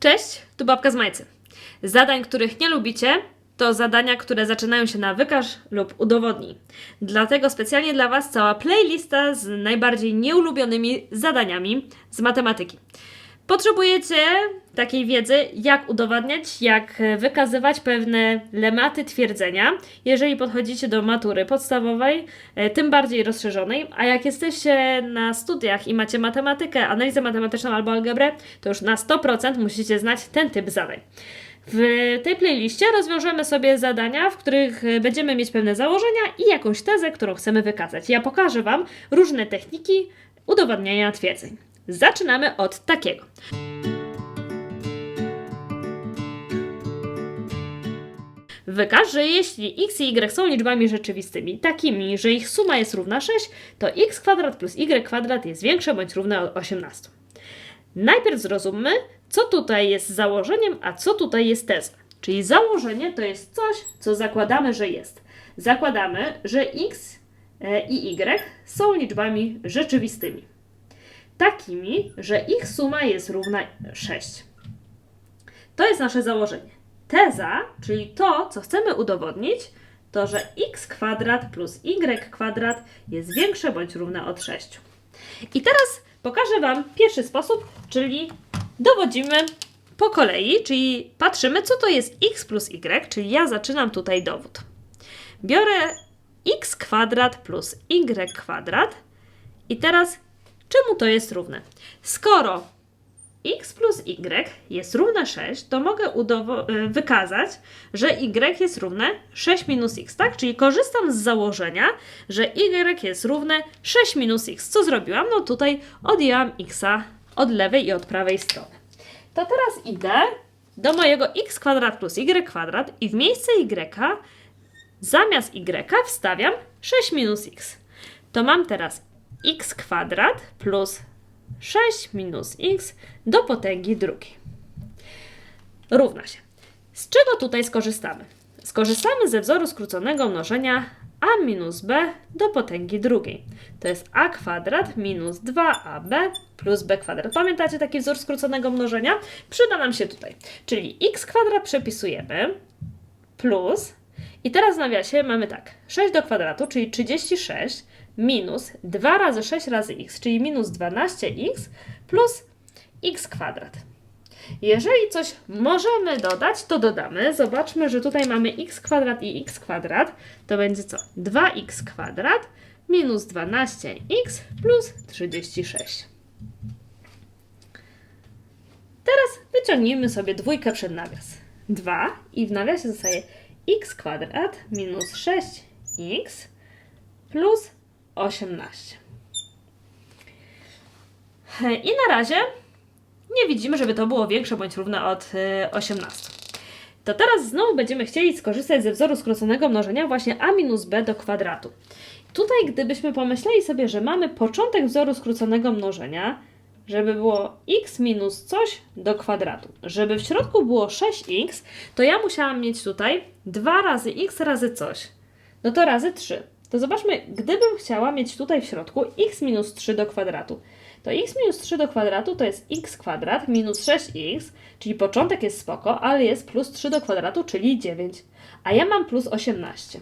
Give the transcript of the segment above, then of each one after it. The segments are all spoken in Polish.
Cześć, tu babka z Majcy. Zadań, których nie lubicie, to zadania, które zaczynają się na wykaż lub udowodnij. Dlatego specjalnie dla Was cała playlista z najbardziej nieulubionymi zadaniami z matematyki. Potrzebujecie takiej wiedzy, jak udowadniać, jak e, wykazywać pewne lematy twierdzenia, jeżeli podchodzicie do matury podstawowej, e, tym bardziej rozszerzonej, a jak jesteście na studiach i macie matematykę, analizę matematyczną albo algebrę, to już na 100% musicie znać ten typ zadań. W tej playliście rozwiążemy sobie zadania, w których e, będziemy mieć pewne założenia i jakąś tezę, którą chcemy wykazać. Ja pokażę Wam różne techniki udowadniania twierdzeń. Zaczynamy od takiego. Wykaż, że jeśli x i y są liczbami rzeczywistymi, takimi, że ich suma jest równa 6, to x kwadrat plus y kwadrat jest większe bądź równe od 18. Najpierw zrozummy, co tutaj jest założeniem, a co tutaj jest tezą. Czyli założenie to jest coś, co zakładamy, że jest. Zakładamy, że x e, i y są liczbami rzeczywistymi. Takimi, że ich suma jest równa 6. To jest nasze założenie. Teza, czyli to, co chcemy udowodnić, to, że x kwadrat plus y kwadrat jest większe bądź równe od 6. I teraz pokażę Wam pierwszy sposób, czyli dowodzimy po kolei, czyli patrzymy, co to jest x plus y, czyli ja zaczynam tutaj dowód. Biorę x kwadrat plus y kwadrat i teraz czemu to jest równe? Skoro x plus y jest równe 6, to mogę y, wykazać, że y jest równe 6 minus x, tak? Czyli korzystam z założenia, że y jest równe 6 minus x. Co zrobiłam? No tutaj odjęłam xa od lewej i od prawej strony. To teraz idę do mojego x kwadrat plus y kwadrat i w miejsce y zamiast y wstawiam 6 minus x. To mam teraz x kwadrat plus 6 minus x do potęgi drugiej. Równa się. Z czego tutaj skorzystamy? Skorzystamy ze wzoru skróconego mnożenia a minus b do potęgi drugiej. To jest a kwadrat minus 2ab plus b kwadrat. Pamiętacie taki wzór skróconego mnożenia? Przyda nam się tutaj. Czyli x kwadrat przepisujemy plus i teraz w nawiasie mamy tak, 6 do kwadratu, czyli 36 minus 2 razy 6 razy x, czyli minus 12x plus x kwadrat. Jeżeli coś możemy dodać, to dodamy. Zobaczmy, że tutaj mamy x kwadrat i x kwadrat. To będzie co? 2x kwadrat minus 12x plus 36. Teraz wyciągnijmy sobie dwójkę przed nawias. 2 i w nawiasie zostaje x kwadrat minus 6x plus 18. I na razie nie widzimy, żeby to było większe bądź równe od y, 18. To teraz znowu będziemy chcieli skorzystać ze wzoru skróconego mnożenia właśnie a minus b do kwadratu. Tutaj gdybyśmy pomyśleli sobie, że mamy początek wzoru skróconego mnożenia, żeby było x minus coś do kwadratu. Żeby w środku było 6x, to ja musiałam mieć tutaj 2 razy x razy coś. No to razy 3. To zobaczmy, gdybym chciała mieć tutaj w środku x minus 3 do kwadratu, to x minus 3 do kwadratu to jest x kwadrat minus 6x, czyli początek jest spoko, ale jest plus 3 do kwadratu, czyli 9, a ja mam plus 18.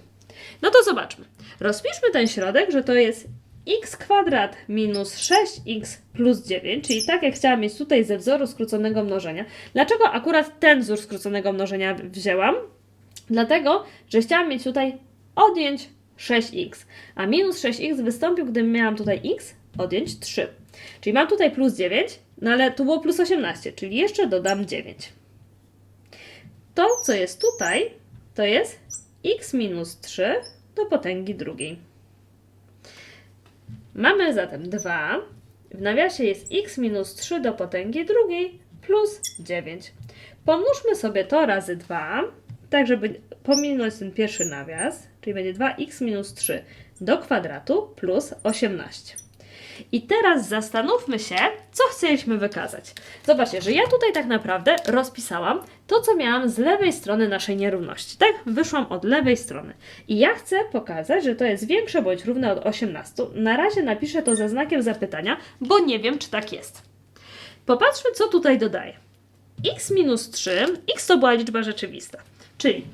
No to zobaczmy. Rozpiszmy ten środek, że to jest x kwadrat minus 6x plus 9, czyli tak jak chciałam mieć tutaj ze wzoru skróconego mnożenia. Dlaczego akurat ten wzór skróconego mnożenia wzięłam? Dlatego, że chciałam mieć tutaj odjąć 6x, a minus 6x wystąpił, gdybym miałam tutaj x, odjąć 3. Czyli mam tutaj plus 9, no ale tu było plus 18, czyli jeszcze dodam 9. To, co jest tutaj, to jest x minus 3 do potęgi drugiej. Mamy zatem 2. W nawiasie jest x minus 3 do potęgi drugiej plus 9. Pomnóżmy sobie to razy 2, tak żeby pominąć ten pierwszy nawias, czyli będzie 2x minus 3 do kwadratu plus 18. I teraz zastanówmy się, co chcieliśmy wykazać. Zobaczcie, że ja tutaj tak naprawdę rozpisałam to, co miałam z lewej strony naszej nierówności. Tak, wyszłam od lewej strony. I ja chcę pokazać, że to jest większe bądź równe od 18. Na razie napiszę to ze znakiem zapytania, bo nie wiem, czy tak jest. Popatrzmy, co tutaj dodaję. x minus 3, x to była liczba rzeczywista, czyli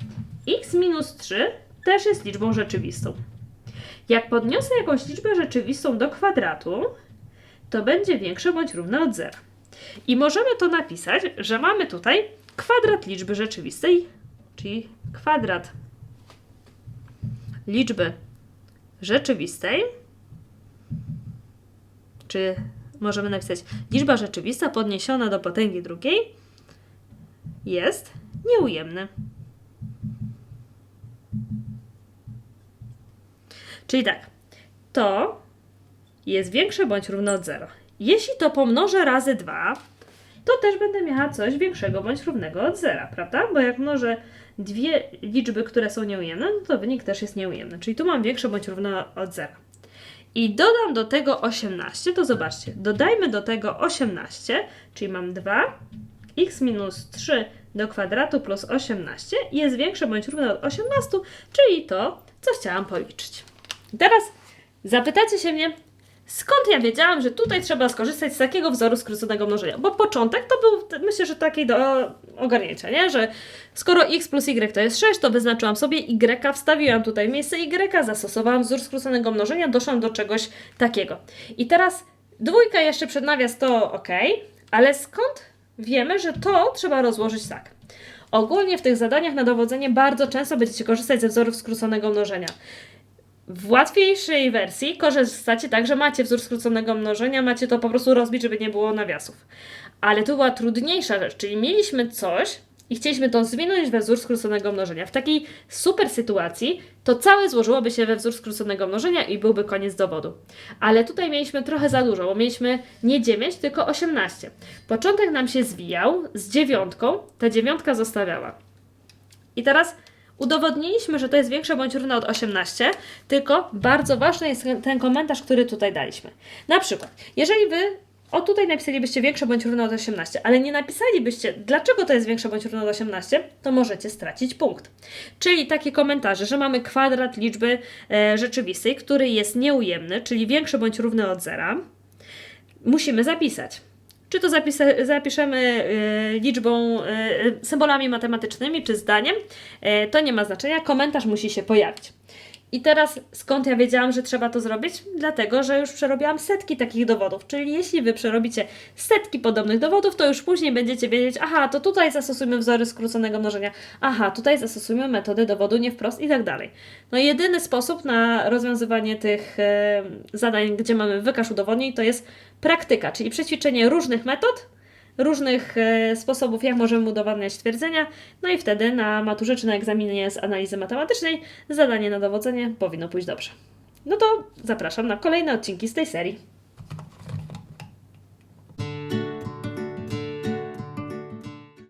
x minus 3 też jest liczbą rzeczywistą. Jak podniosę jakąś liczbę rzeczywistą do kwadratu, to będzie większe bądź równe od zera. I możemy to napisać, że mamy tutaj kwadrat liczby rzeczywistej, czyli kwadrat liczby rzeczywistej, czy możemy napisać liczba rzeczywista podniesiona do potęgi drugiej jest nieujemny. Czyli tak, to jest większe bądź równe od 0. Jeśli to pomnożę razy 2, to też będę miała coś większego bądź równego od 0, prawda? Bo jak mnożę dwie liczby, które są nieujemne, no to wynik też jest nieujemny. Czyli tu mam większe bądź równe od 0. I dodam do tego 18, to zobaczcie, dodajmy do tego 18, czyli mam 2, x minus 3 do kwadratu plus 18 jest większe bądź równe od 18, czyli to, co chciałam policzyć. Teraz zapytacie się mnie, skąd ja wiedziałam, że tutaj trzeba skorzystać z takiego wzoru skróconego mnożenia? Bo początek to był, myślę, że taki do ogarnięcia, nie? Że skoro x plus y to jest 6, to wyznaczyłam sobie y, wstawiłam tutaj miejsce y, zastosowałam wzór skróconego mnożenia, doszłam do czegoś takiego. I teraz dwójka jeszcze przed nawias to ok, ale skąd wiemy, że to trzeba rozłożyć tak? Ogólnie w tych zadaniach na dowodzenie bardzo często będziecie korzystać ze wzorów skróconego mnożenia. W łatwiejszej wersji korzystacie tak, że macie wzór skróconego mnożenia, macie to po prostu rozbić, żeby nie było nawiasów. Ale tu była trudniejsza rzecz, czyli mieliśmy coś i chcieliśmy to zwinąć we wzór skróconego mnożenia. W takiej super sytuacji to całe złożyłoby się we wzór skróconego mnożenia i byłby koniec dowodu. Ale tutaj mieliśmy trochę za dużo, bo mieliśmy nie 9, tylko 18. Początek nam się zwijał z dziewiątką, ta dziewiątka zostawiała. I teraz Udowodniliśmy, że to jest większe bądź równe od 18, tylko bardzo ważny jest ten komentarz, który tutaj daliśmy. Na przykład, jeżeli Wy o tutaj napisalibyście większe bądź równe od 18, ale nie napisalibyście, dlaczego to jest większe bądź równe od 18, to możecie stracić punkt. Czyli takie komentarze, że mamy kwadrat liczby e, rzeczywistej, który jest nieujemny, czyli większy bądź równy od zera, musimy zapisać. Czy to zapisa- zapiszemy y, liczbą, y, symbolami matematycznymi, czy zdaniem, y, to nie ma znaczenia. Komentarz musi się pojawić. I teraz skąd ja wiedziałam, że trzeba to zrobić? Dlatego, że już przerobiłam setki takich dowodów. Czyli jeśli wy przerobicie setki podobnych dowodów, to już później będziecie wiedzieć, aha, to tutaj zastosujmy wzory skróconego mnożenia, aha, tutaj zastosujmy metody dowodu nie wprost i tak dalej. No jedyny sposób na rozwiązywanie tych e, zadań, gdzie mamy wykaż udowodnień, to jest praktyka, czyli przećwiczenie różnych metod, różnych e, sposobów, jak możemy udowadniać twierdzenia, no i wtedy na maturze czy na egzaminie z analizy matematycznej zadanie na dowodzenie powinno pójść dobrze. No to zapraszam na kolejne odcinki z tej serii.